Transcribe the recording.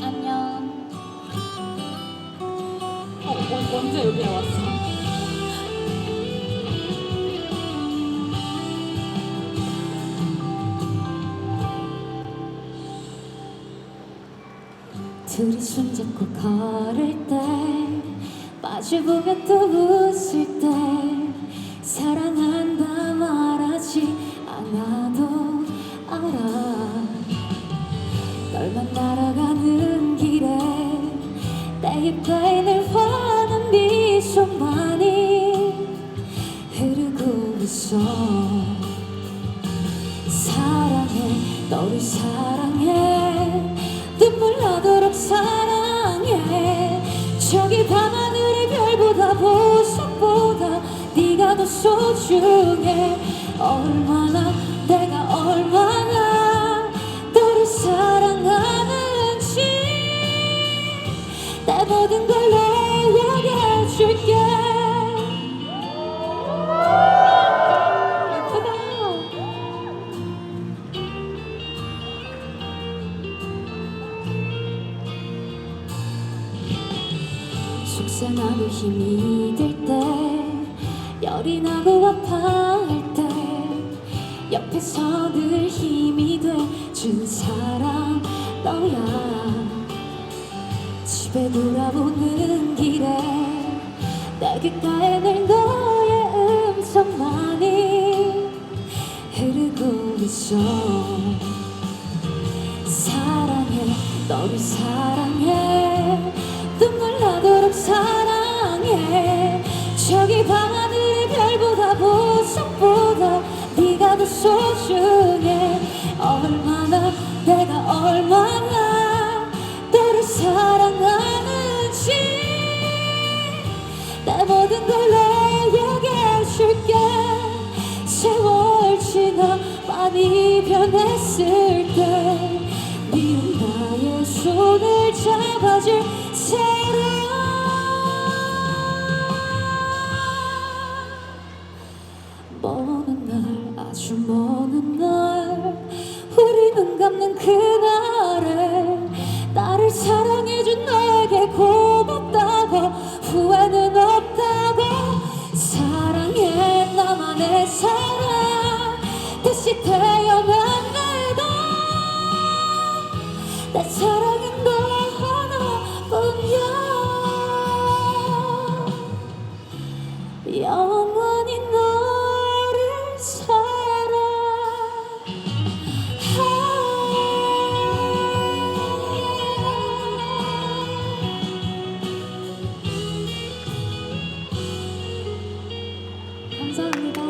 안녕. 어, 언- 언제 여기에 왔어? 둘이 손잡고 걸을 때 마주보며 또 웃을 때 널 만나러 가는 길에 내 입가에 늘 환한 미소만이 흐르고 있어. 사랑해 너를 사랑해. 눈물 나도록 사랑해. 저기 밤하늘의 별보다 보석보다 네가 더 소중해. 얼마나 속상하고 힘이 들 때 열이 나고 아파할 때 옆에서 늘 힘이 돼 준 사람 너야. 집에 돌아오는 길에 내 귓가에 늘 너의 음성만이 흐르고 있어. 사랑해 너를 사랑해 내 모든 걸 너에게 줄게. 세월 지나 많이 변했을 때 미운 나의 손을 잡아줄 사랑 먼날 아주 먼날 Dần